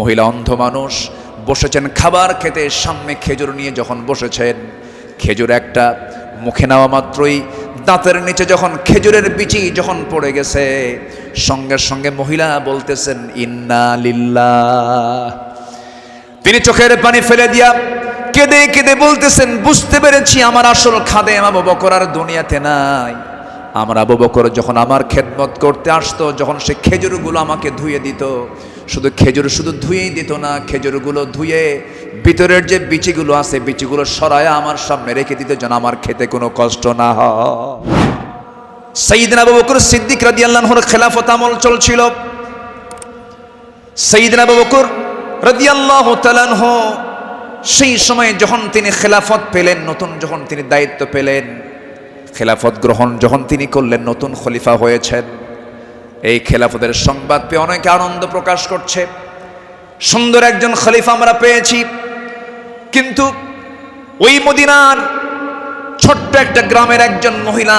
মহিলা অন্ধ মানুষ, বসেছেন খাবার খেতে, সামনে খেজুর নিয়ে যখন বসেছেন, খেজুর একটা মুখে নেওয়া মাত্রই, দাঁতের নিচে যখন খেজুরের বিচি যখন পড়ে গেছে, সঙ্গে সঙ্গে মহিলা বলতেছেন, ইন্না লিল্লা তিনি চোখের পানি ফেলে দিয়া কেঁদে কেঁদে বলতেছেন, বুঝতে পেরেছি আমার আসল খাদে আবু বকর আর দুনিয়াতে নাই। আমার আবু বকর যখন আমার খেদমত করতে আসতো, যখন সে খেজুরগুলো আমাকে ধুয়ে দিত শুধু খেজুর শুধু ধুয়েই দিত না, খেজুরগুলো ধুয়ে ভিতরের যে বিচিগুলো আছে, বিচিগুলো সরায় আমার সামনে রেখে দিত, যেন আমার খেতে কোনো কষ্ট না হয়। সঈদিন সিদ্দিক রাদিয়াল্লাহুর খেলাফত আমল চলছিল। সঈদিন আবু বকর রাদিয়াল্লাহু তাআলাহ সেই সময় যখন তিনি খেলাফত পেলেন, নতুন যখন তিনি দায়িত্ব পেলেন, খেলাফত গ্রহণ যখন তিনি করলেন, নতুন খলিফা হয়েছেন। এই খেলাফতের সংবাদ পেয়ে অনেকে আনন্দ প্রকাশ করছে। সুন্দর একজন খলিফা আমরা পেয়েছি। কিন্তু ওই মদিনার ছোট্ট একটা গ্রামের একজন মহিলা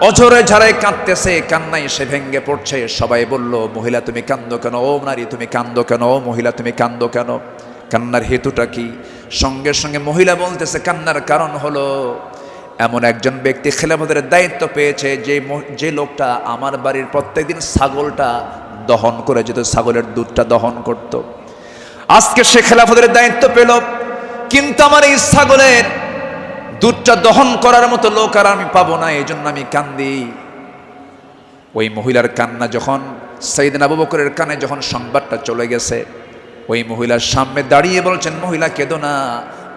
অঝরে ঝাড়ায় কাঁদতেছে, কান্নায় সে ভেঙ্গে পড়ছে। সবাই বলল, মহিলা, তুমি কান্দো কেন? ও নারী, তুমি কান্দো কেন? ও মহিলা, তুমি কান্দো কেন? কান্নার হেতুটা কি? সঙ্গে সঙ্গে মহিলা বলতেছে, কান্নার কারণ হলো এমন একজন ব্যক্তি খেলাফতের দায়িত্ব পেয়েছে, যে যে লোকটা আমার বাড়ির প্রত্যেকদিন ছাগলটা দহন করে যেত, ছাগলের দুধটা দহন করত। আজকে সে খেলাফতের দায়িত্ব পেল, কিন্তু আমার এই ছাগলের দুধটা দহন করার মতো লোক আর আমি পাবো না এই জন্য আমি কান্দি ওই মহিলার কান্না যখন সঈদিন আবু বকরের কানে যখন সংবাদটা চলে গেছে, ওই মহিলার সামনে দাঁড়িয়ে বলছেন, মহিলা, কেঁদো না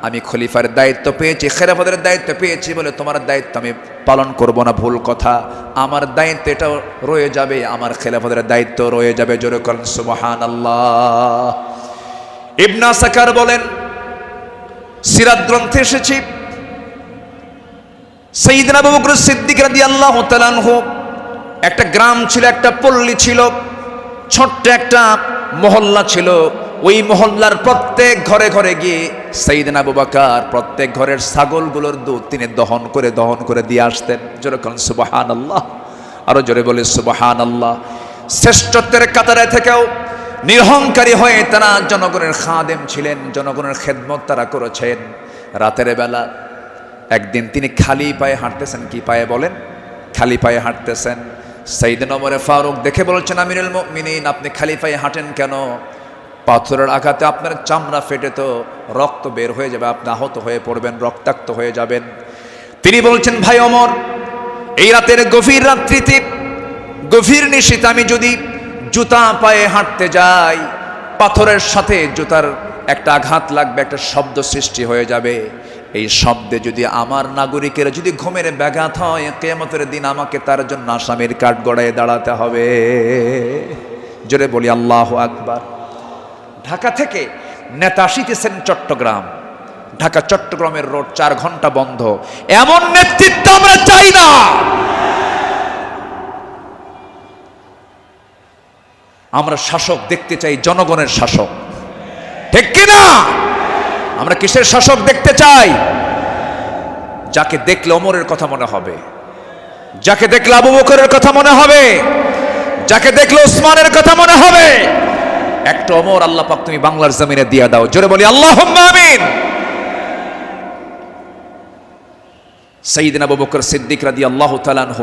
আমি খলিফার দায়িত্ব পেয়েছি খেরাফতের দায়িত্ব পেয়েছি বলে তোমার দায়িত্ব আমি পালন করব না, ভুল কথা। আমার দায়িত্ব এটাও রয়ে যাবে, আমার খেলাফতের দায়িত্ব রয়ে যাবে, জোরে করেন সুবহান আল্লাহ ইবনা সাকার বলেন, সিরাত গ্রন্থে এসেছি। সঈদিন সিদ্দিক রাদিয়াল্লাহু তাআলা আনহু, একটা গ্রাম ছিল, একটা পল্লী ছিল, ছোট্ট একটা মহল্লা ছিল। ওই মহল্লার প্রত্যেক ঘরে ঘরে গিয়ে সঈদিন আবু বাকার প্রত্যেক ঘরের ছাগলগুলোর দুধ তিনি দহন করে দহন করে দিয়ে আসতেন। যেরকম সুবাহান আল্লাহ আরও জোরে বলে সুবাহান আল্লাহ শ্রেষ্ঠত্বের কাতারে থেকেও নিরহংকারী হয়ে তারা জনগণের খাদেম ছিলেন, জনগণের খেদমত তারা করেছেন। রাতের বেলা একদিন তিনি খালি পায়ে হাঁটতেছেন, কি পায়ে বলেন? খালি পায়ে হাঁটতেছেন। সাইদিন ওমরে ফারুক দেখে বলছেন, আমিরুল মুমিনিন, আপনি খালি পায়ে হাঁটেন কেন? পাথরের আঘাতে আপনার চামড়া ফেটে তো রক্ত বের হয়ে যাবে, আপনি আহত হয়ে পড়বেন, রক্তাক্ত হয়ে যাবেন। তিনি বলছেন, ভাই অমর, এই রাতের গভীর রাত্রিতে গভীর নিশীত আমি যদি জুতা পায়ে হাঁটতে যাই, পাথরের সাথে জুতার একটা আঘাত লাগবে, একটা শব্দ সৃষ্টি হয়ে যাবে। এই শব্দে যদি আমার নাগরিকের যদি ঘুমের ব্যাঘাত হয় কেমতের দিন আমাকে তার জন্য আসামির কাঠ গড়ায় দাঁড়াতে হবে। জোরে বলি, আল্লাহ আকবার। ঢাকা থেকে নেতা আসিতেছেন চট্টগ্রাম। ঢাকা চট্টগ্রামের রোড চার ঘণ্টা বন্ধ। এমন নেতৃত্ব আমরা চাই না। আমরা শাসক দেখতে চাই জনগণের শাসক। ঠিক কিনা? আমরা কিসের শাসক দেখতে চাই? যাকে দেখলে অমরের কথা মনে হবে। যাকে দেখলে আবু বকরের কথা মনে হবে। যাকে দেখলে ওসমানের কথা মনে হবে। একটা অমর আল্লাহ পাক তুমি বাংলার জমিনে দিয়ে দাও। জোরে বলি আল্লাহ আমিন। সঈদিন আবু বকর সিদ্দিক রাদি আল্লাহ তালানহ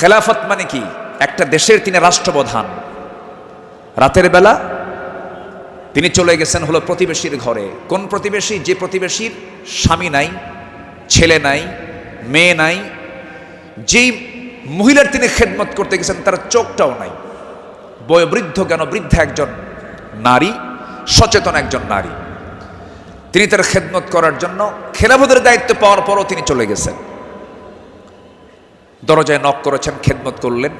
খেলাফত মানে কি? একটা দেশের তিনি রাষ্ট্রপ্রধান। রাতের বেলা তিনি চলে গেছেন হলো প্রতিবেশীর ঘরে। কোন প্রতিবেশী? যে প্রতিবেশীর স্বামী নাই, ছেলে নাই, মেয়ে নাই, যেই মহিলার তিনি খেদমত করতে গেছেন, তার চোখটাও নাই। বয়োবৃদ্ধ কেন বৃদ্ধ একজন নারী, সচেতন একজন নারী? তিনি তার খেদমত করার জন্য খেলাফতের দায়িত্ব পাওয়ার পরও তিনি চলে গেছেন। দরজায় নক করেছেন, খেদমত করলেন,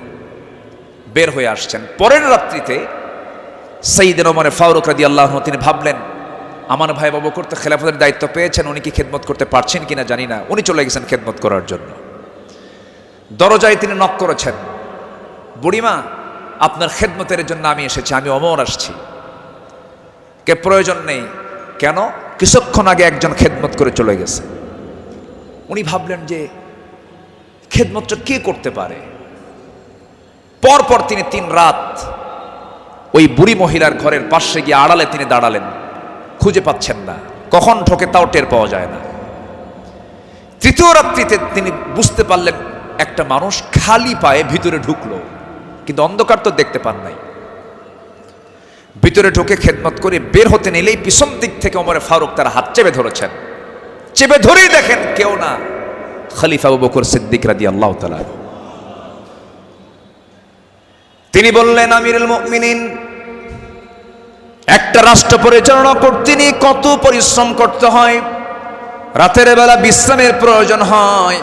বের হয়ে আসছেন। পরের রাত্রিতে সঈদিন ওমরে ফারুক রাদি আল্লাহ তিনি ভাবলেন, আমার ভাই বাবু করতে খেলাফতের দায়িত্ব পেয়েছেন, উনি কি খেদমত করতে পারছেন কিনা জানি না। উনি চলে গেছেন খেদমত করার জন্য। দরজায় তিনি নক করেছেন, বুড়িমা আপনার খেদমতের জন্য আমি এসেছি, আমি অমর আসছি। কে প্রয়োজন নেই। কেন? কিছুক্ষণ আগে একজন খেদমত করে চলে গেছে। উনি ভাবলেন যে খেদমতটা কে করতে পারে? পরপর তিনি তিন রাত ওই বুড়ি মহিলার ঘরের পাশে গিয়ে আড়ালে তিনি দাঁড়ালেন। খুঁজে পাচ্ছেন না। কখন ঠকে তাও টের পাওয়া যায় না। তৃতীয় রাত্রিতে তিনি বুঝতে পারলেন একটা মানুষ খালি পায়ে ভিতরে ঢুকলো। কিন্তু অন্ধকার তো দেখতে পান নাই। ভিতরে ঢুকে খেদমত করে বের হতে নিলেই পিছন দিক থেকে ওমরে ফারুক তার হাত চেপে ধরেছেন। চেপে ধরেই দেখেন কেউ না। খলিফা বকর সিদ্দিক রাদি আল্লাহ তালা তিনি বললেন, আমিরুল একটা রাষ্ট্র পরিচালনা করতে নিয়ে কত পরিশ্রম করতে হয়। রাতের বেলা বিশ্রামের প্রয়োজন হয়।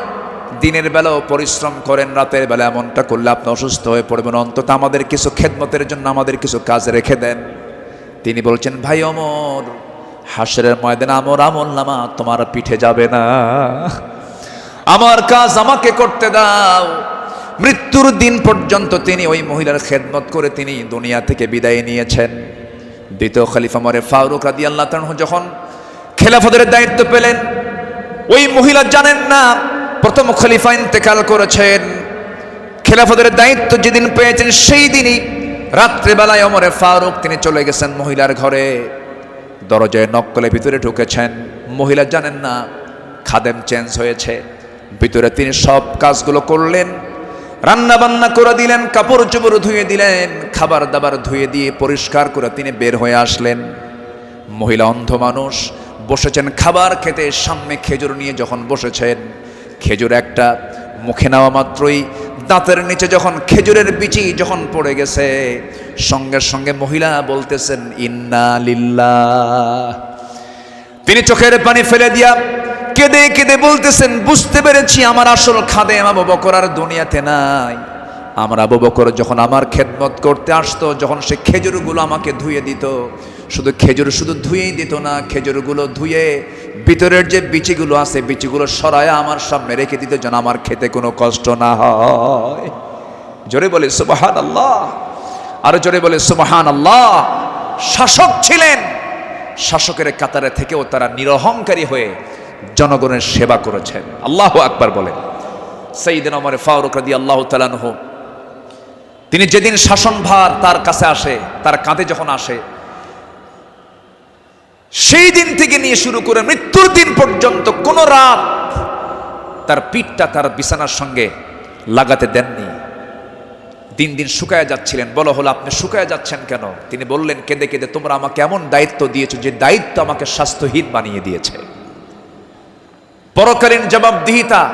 দিনের বেলাও পরিশ্রম করেন, রাতের বেলা এমনটা করলে আপনি অসুস্থ হয়ে পড়বেন। অন্তত আমাদের কিছু খেদমতের জন্য আমাদের কিছু কাজ রেখে দেন। তিনি বলছেন, ভাই অমর, হাসরের ময়দানে আমর আমল নামা তোমার পিঠে যাবে না। আমার কাজ আমাকে করতে দাও। মৃত্যুর দিন পর্যন্ত তিনি ওই মহিলার খেদমত করে তিনি দুনিয়া থেকে বিদায় নিয়েছেন। দ্বিতীয় খলিফা মরে ফারুক রাদি আল্লাহ যখন খেলাফতের দায়িত্ব পেলেন, ওই মহিলা জানেন না প্রথম খলিফা ইন্তেকাল করেছেন। খেলাফতের দায়িত্ব যেদিন পেয়েছেন সেই দিনই রাত্রেবেলায় অমরে ফারুক তিনি চলে গেছেন মহিলার ঘরে। দরজায় নকলে ভিতরে ঢুকেছেন। মহিলা জানেন না, খাদেম চেঞ্জ হয়েছে। ভিতরে তিনি সব কাজগুলো করলেন রান্না বান্না করে দিলেন, কাপড় চোপড় ধুয়ে দিলেন, খাবার দাবার ধুয়ে দিয়ে পরিষ্কার করে তিনি বের হয়ে আসলেন। মহিলা অন্ধ মানুষ, বসেছেন খাবার খেতে, সামনে খেজুর নিয়ে যখন বসেছেন খেজুর একটা মুখে নেওয়া মাত্রই দাঁতের নিচে যখন খেজুরের বিচি যখন পড়ে গেছে, সঙ্গে সঙ্গে মহিলা বলতেছেন, ইন্না লিল্লা তিনি চোখের পানি ফেলে দিয়া কেঁদে কেঁদে বলতেছেন, বুঝতে পেরেছি আমার আসল খাদে আবু বকর আর দুনিয়াতে নাই। আমার আবু বকর যখন আমার খেদমত করতে আসতো, যখন সে খেজুরগুলো আমাকে ধুয়ে দিত শুধু খেজুর শুধু ধুয়েই দিত না, খেজুরগুলো ধুয়ে ভিতরের যে বিচিগুলো আছে, বিচিগুলো সরায় আমার সামনে রেখে দিত যেন আমার খেতে কোনো কষ্ট না হয়। জোরে বলে সুবাহান আল্লাহ আরও জোরে বলে সুবাহান আল্লাহ শাসক ছিলেন। শাসকের কাতারে থেকেও তারা নিরহংকারী হয়ে জনগণের সেবা করেছেন। আল্লাহ আকবার বলেন। সেইদিন আমার ফারুক রাদি আল্লাহ তালানহ তিনি যেদিন শাসনভার তার কাছে আসে, তার কাঁধে যখন আসে সেই দিন থেকে নিয়ে শুরু করে মৃত্যুর দিন পর্যন্ত কোনো রাত তার পিঠটা তার বিছানার সঙ্গে লাগাতে দেননি। দিন দিন শুকায় যাচ্ছিলেন। বলো, হলো, আপনি শুকায় যাচ্ছেন কেন? তিনি বললেন, কেঁদে কেঁদে, তোমরা আমাকে এমন দায়িত্ব দিয়েছ যে দায়িত্ব আমাকে স্বাস্থ্যহীন বানিয়ে দিয়েছে। পরকালীন জবাবদিহিতা,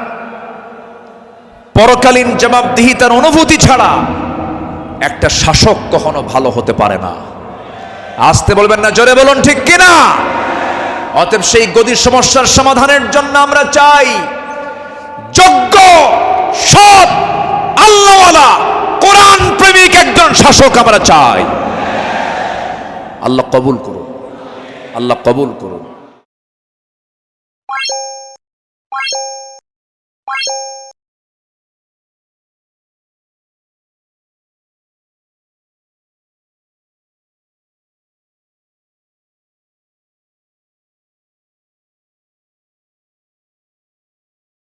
পরকালীন জবাবদিহিতার অনুভূতি ছাড়া একটা শাসক কখনো ভালো হতে পারে না। আসতে বলবেন না, জোরে বলুন, ঠিক কিনা? অতএব সেই গদির সমস্যার সমাধানের জন্য আমরা চাই, যোগ্য, সৎ, আল্লাহওয়ালা, কোরআন প্রেমিক একজন শাসক আমরা চাই। আল্লাহ কবুল করুন, আল্লাহ কবুল করুন।